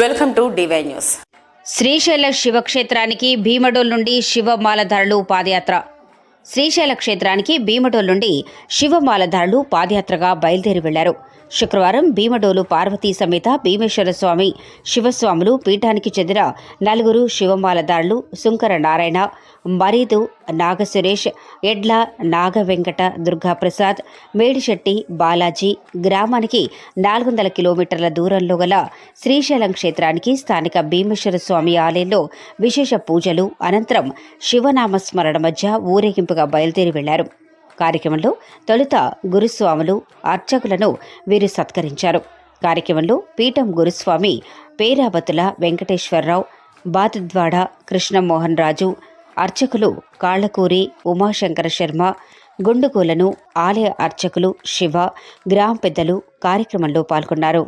Welcome to DY news Srisaila శివక్షేత్రానికి భీమడోల్ నుండి శివమాలధారులు పాదయాత్ర. శ్రీశైల క్షేత్రానికి భీమడోల్ నుండి శివమాలధారులు పాదయాత్రగా బయలుదేరి వెళ్ళారు. శుక్రవారం భీమడోలు పార్వతీ సమేత భీమేశ్వర స్వామి శివస్వాములు పీఠానికి చెందిన నలుగురు శివమాలదారులు శుంకర నారాయణ మరీదు నాగసురేష్ ఎడ్ల నాగ వెంకట దుర్గాప్రసాద్ మేడిశెట్టి బాలాజీ గ్రామానికి నాలుగు వందల కిలోమీటర్ల దూరంలో గల శ్రీశైలం క్షేత్రానికి స్థానిక భీమేశ్వర స్వామి ఆలయంలో విశేష పూజలు అనంతరం శివనామస్మరణ మధ్య ఊరేగింపుగా బయలుదేరి వెళ్ళారు. కార్యక్రమంలో తొలుత గురుస్వాములు అర్చకులను వీరు సత్కరించారు కార్యక్రమంలో పీఠం గురుస్వామి పేరాబతుల వెంకటేశ్వరరావు బాతుద్వాడ కృష్ణమోహన్ రాజు అర్చకులు కాళ్ళకూరి ఉమాశంకర శర్మ గుండుగోలను ఆలయ అర్చకులు శివ గ్రామ పెద్దలు కార్యక్రమంలో పాల్గొన్నారు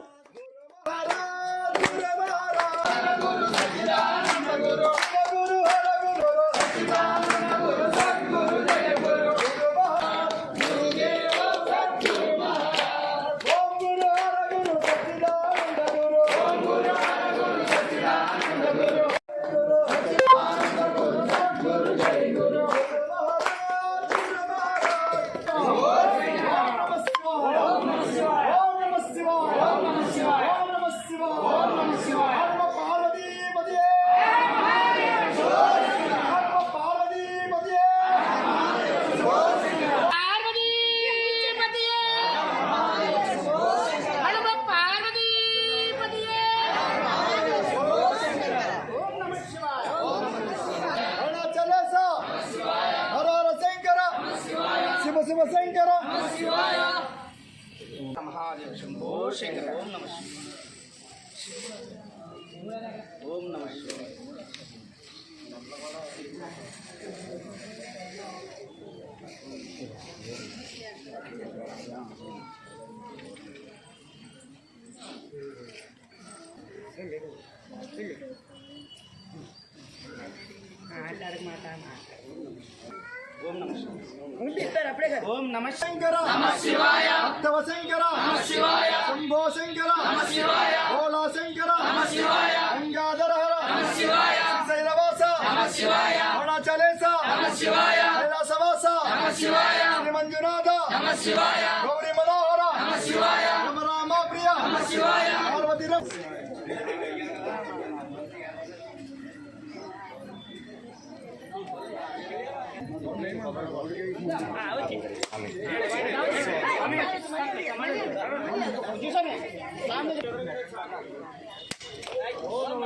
శివ శివ శంకర మహాదేవ శంభో శంకర ఓం నమ ఓం నమ ఓం నమ ఓం నమ శంకర భక్తవ శంకర శంభో శంకర భోళా శంకర గంగాధర హర శ్రీశైలవాస అరుణాచలేశ కైలాసవాస శ్రీ మంజునాథ గౌరీ మనోహర రామ రామ ప్రియ పార్వతి ఓం నమ